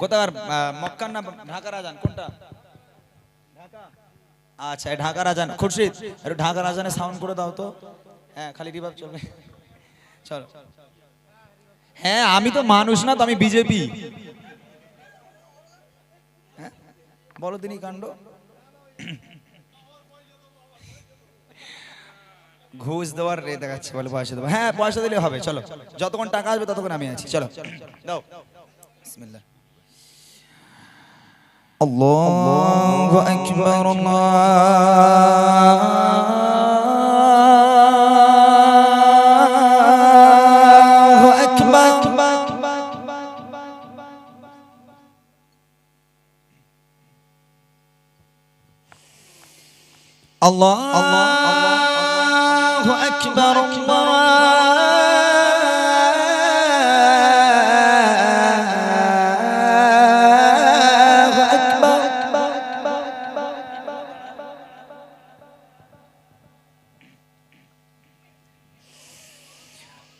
কোথাকার মক্কার না ঢাকার আজান কোনটা? আচ্ছা এই ঢাকার আজান খুরশিদ, একটু ঢাকার আজানে সাউন্ড করে দাও তো। হ্যাঁ খালি রিভাব চলবে। চলো। হ্যাঁ আমি তো মানুষ না, তো আমি বিজেপি। বলো তিনি কাণ্ড। ঘুষ দেওয়ার রে, দেখাচ্ছে, বলে, পয়সা দেবো। হ্যাঁ পয়সা দিলে হবে, চলো। যতক্ষণ টাকা আসবে, ততক্ষণ আমি আছি। চলো। দাও। বিসমিল্লাহ। الله أكبر. الله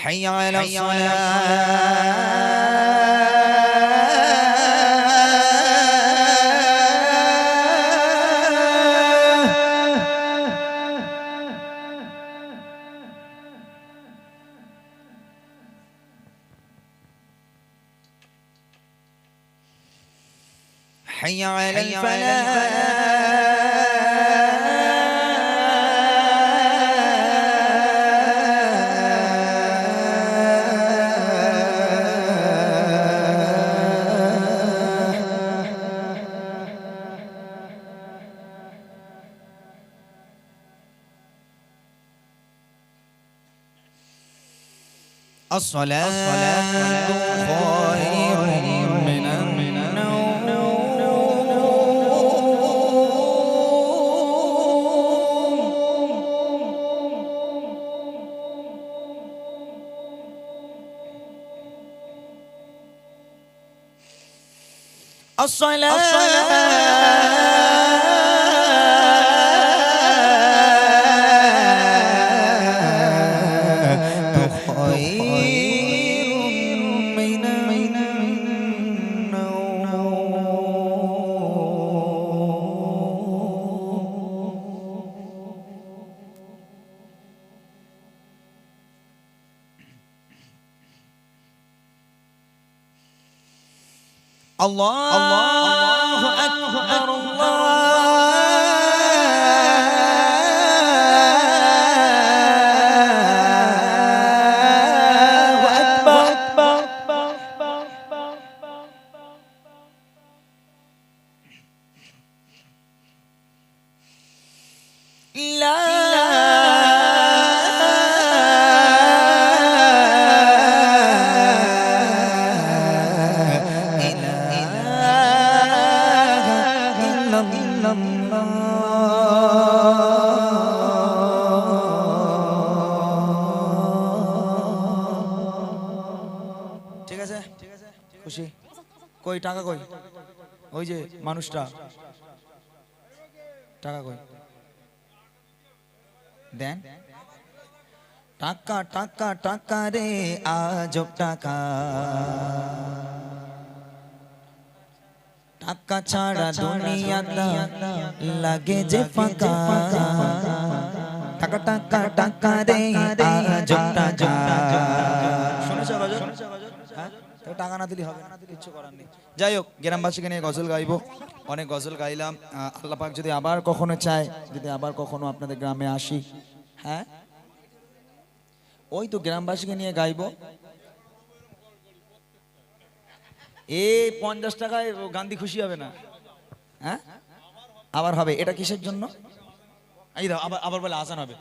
حي على حي الصلاة خير من النوم الصلاة الله الله أكبر الله খুশি? কই টাকা কই? ওই যে মানুষটা। টাকা কই? দেন। টাকা টাকা টাকা রে আজব টাকা। টাকা ছাড়া দুনিয়াটা লাগে যে ফাঁকা। টাকা টাকা টাকা রে আজব টাকা। শুনেছো টাকা না দিলে হবে না, কিচ্ছু করার নেই। যাই হোক, গ্রামবাসীকে নিয়ে গজল গাইবো। অনেক গজল গাইলাম। আল্লাহ যদি আবার কখনো চায়, যদি আবার কখনো আপনাদের গ্রামে আসি হ্যাঁ? ওই তো গ্রামবাসীকে নিয়ে গাইবো। এ পঞ্চাশ টাকায় গান্ধী খুশি হবে না। হ্যাঁ? আবার হবে। এটা কিসের জন্য? এই দাও, আবার আবার বলে আজান হবে।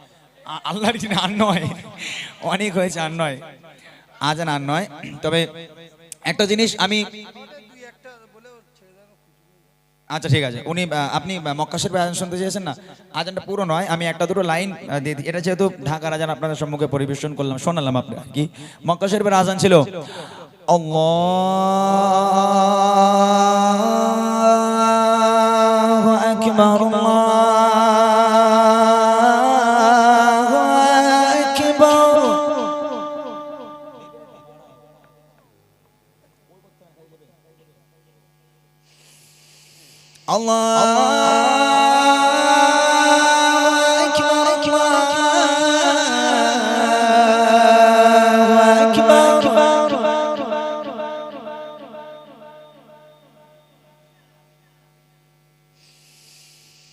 আল্লাহর জিনে আর নয়। অনেক হয়েছে আর নয়। আজান আর নয়। তবে একটা জিনিস আমি আচ্ছা ঠিক আছে। উনি আপনি মক্কাশের মক্কা আজান শুনতে চেয়েছেন না? আজানটা পুরো নয় আমি একটা দুটো লাইন দিয়ে এটা যেহেতু ঢাকার আজান আপনাদের সম্মুখে পরিবেশন করলাম শোনালাম আপনি কি মক্কাশের আজান ছিল আকবার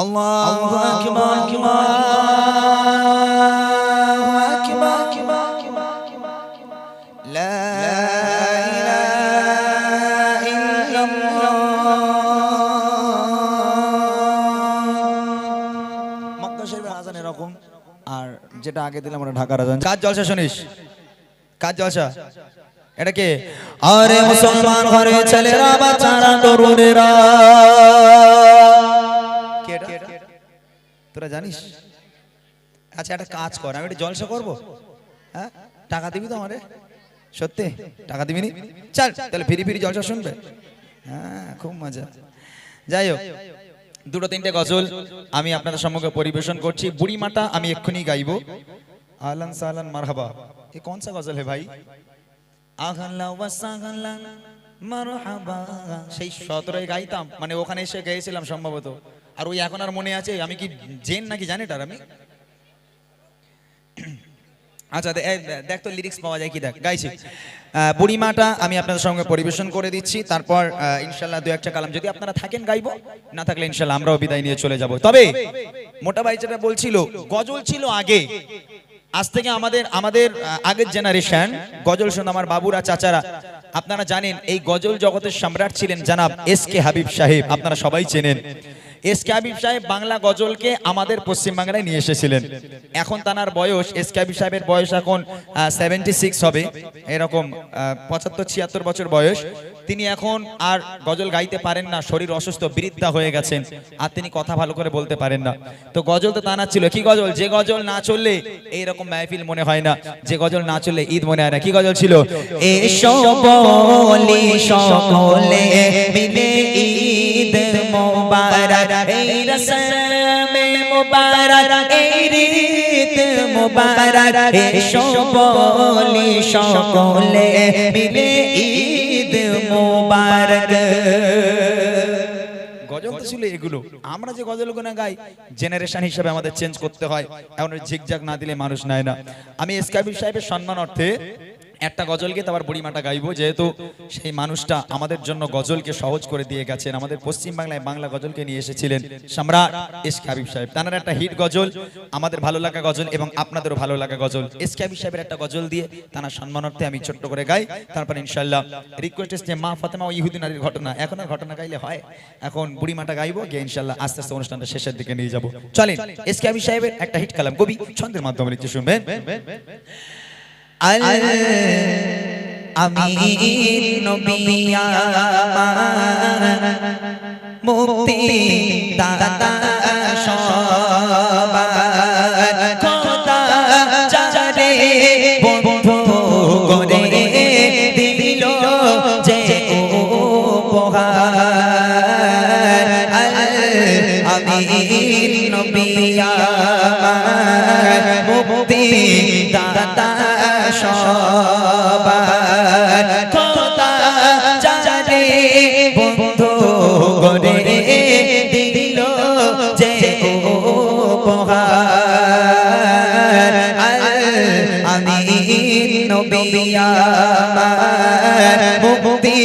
আল্লাহু আকবার আল্লাহু আকবার। লা ইলাহা ইল্লাল্লাহ মক্কা শরীফের আজান এরকম। আর যেটা আগে দিলাম ওটা ঢাকার রাজন কাজ জলসা শুনিস? কাজ জলসা? এটা কে? আরে মুসলমান ঘরে ছেলেরা বাচ্চারা তরুণেরা। তোরা জানিস? আচ্ছা একটা কাজ কর, আমি একটু জলসা করব? হ্যাঁ? টাকা দিবি তো আমারে? সত্যি? টাকা দিবি চাল চল, তাহলে ফিরি ফিরি জলসা শুনবে। হ্যাঁ খুব মজা। যাই হোক, দুটো তিনটে গজল আমি আপনাদের সম্মুখে পরিবেশন করছি। বুড়ি মাটা আমি এক্ষুনি গাইব। আলান সালান মারহাবা। এ কোন সা গজল হে ভাই? আহলা ওয়া সাহলান, মারহাবা। সেই সতরে গাইতাম মানে ওখানে এসে গেয়েছিলাম সম্ভবত। আর ওই এখন আর মনে আছে, আমি কি জেন নাকি জানি তার আমি? আচ্ছা দেখ তো লিরিক্স পাওয়া যায় কি দেখ, গাইছি। বুড়িমাটা আমি আপনাদের সঙ্গে পরিবেশন করে দিচ্ছি, তারপর ইনশাল্লাহ দু একটা কালাম, যদি আপনারা থাকেন গাইবো, না থাকলে ইনশাল্লাহ আমরাও বিদায় নিয়ে চলে যাব। তবে, মোটা ভাই যেটা বলছিল, গজল ছিল আগে। আজ থেকে আমাদের আমাদের আগের জেনারেশন গজল শুনে আমার বাবুরা, চাচারা, আপনারা জানেন, এই গজল জগতের সম্রাট ছিলেন জানাব এস কে হাবিব সাহেব, আপনারা সবাই চেনেন। এস কে হাবিব সাহেব বাংলা গজলকে আমাদের পশ্চিমবাংলায় নিয়ে এসেছিলেন। এখন তানার বয়স, এস কে সাহেবের বয়স এখন সেভেন্টি সিক্স হবে। এরকম পঁচাত্তর ছিয়াত্তর বছর বয়স। তিনি এখন আর গজল গাইতে পারেন না, শরীর অসুস্থ, বৃদ্ধা হয়ে গেছেন। আর তিনি কথা ভালো করে বলতে পারেন না। তো গজল তো তানার ছিল। কি গজল? যে গজল না চললে এইরকম মাহফিল মনে হয় না। যে গজল না চললে ঈদ মনে হয় না। কি গজল ছিল? এসো বলি সকলে মিলে ঈদ মোবারক এই মোবারক এই রীত মোবারক সকলে মিলে ঈদ মোবারক গজল ছিল এগুলো। আমরা যে গজলগুলো গাই জেনারেশন হিসেবে আমাদের চেঞ্জ করতে হয়। না দিলে মানুষ আমি এসকাবির সাহেবের সম্মান অর্থে একটা গজলকে তারপর বুড়িমাটা গাইবো, যেহেতু সেই মানুষটা আমাদের জন্য গজলকে সহজ করে দিয়ে গেছেন, আমাদের পশ্চিম বাংলায় বাংলা গজলকে নিয়ে এসেছিলেন সম্রাট এস হাবিব সাহেব। তার একটা হিট গজল, আমাদের ভালো লাগা গজল এবং আপনাদেরও ভালো লাগা গজল। এস হাবিব সাহেবের একটা গজল দিয়ে তার সম্মানার্থে আমি ছোট্ট করে গাই, তারপর ইনশাল্লাহ রিকোয়েস্ট এসছে, মা ফাতেমা ও ইহুদি নারীর ঘটনা। এখন আর ঘটনা গাইলে হয়? এখন বুড়িমাটা গাইবো, গিয়ে ইনশাল্লাহ আস্তে আস্তে অনুষ্ঠানটা শেষের দিকে নিয়ে যাব। চলেন, এস হাবিব সাহেবের একটা হিট কালাম কবি, ছন্দের মাধ্যমে লিখতে শুনবেন। আল আমি নবী আমার মুক্তি দাতা সবার খোদা চারে বন্ধু করে দিল যে উপহার আমি নবী আমার মুক্তি দাতা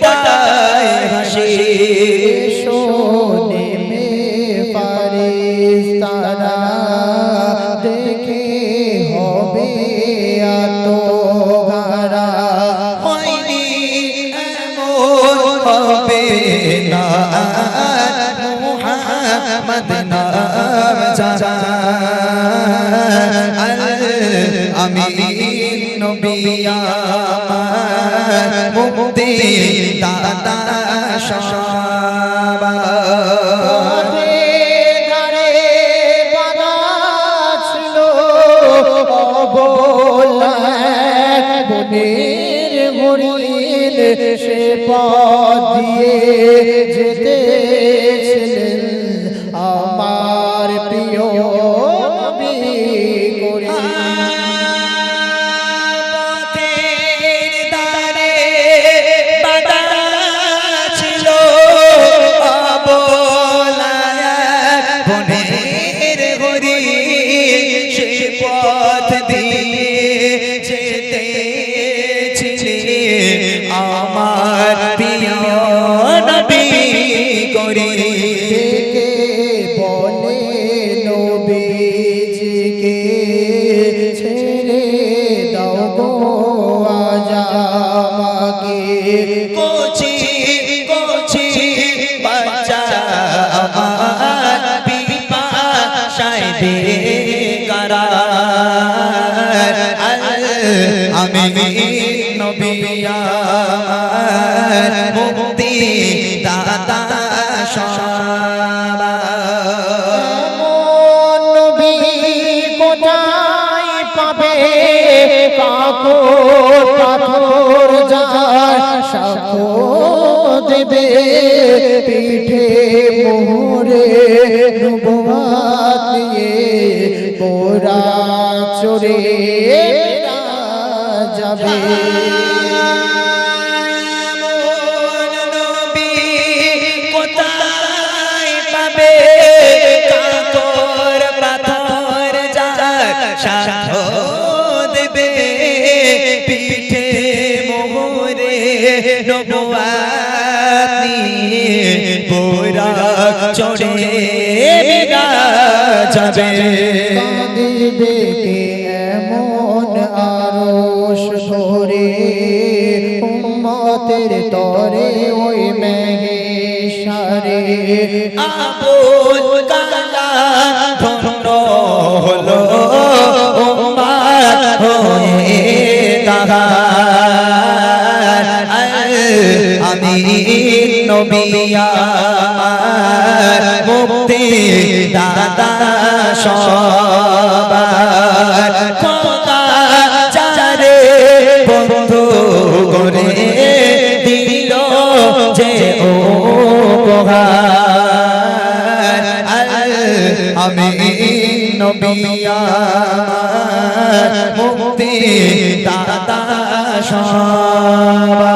ফোটায় হাসি শোনে মে পারিস তারা দেখে হবে আত গারা হয়নি এমন হবে না। মুহাম্মদ নাম যারা আমি সবা পথে বাঁধা ছিল। বনের হরিণ সে পথ দিয়ে যেতেছিলেন কারা আমি নবী আমার মুক্তি দাতা সবা পাবে কাকর পাথর যার সাক্ষ্য দেবে পিঠে মোহরে নবুয়াত নিয়ে পোরা চড়ে যাবে। এমন নবী পোরা চড়ে যাবে। কাঁদিবে এমন আরশ ধরে উম্মতের তরে ওই আবুল ধন্য হলো উম্মার হয়ে তাহার। আমি নবী আমার মুক্তি দাতা সবার। চারে বন্ধু যে মুক্তি দাতা সবার।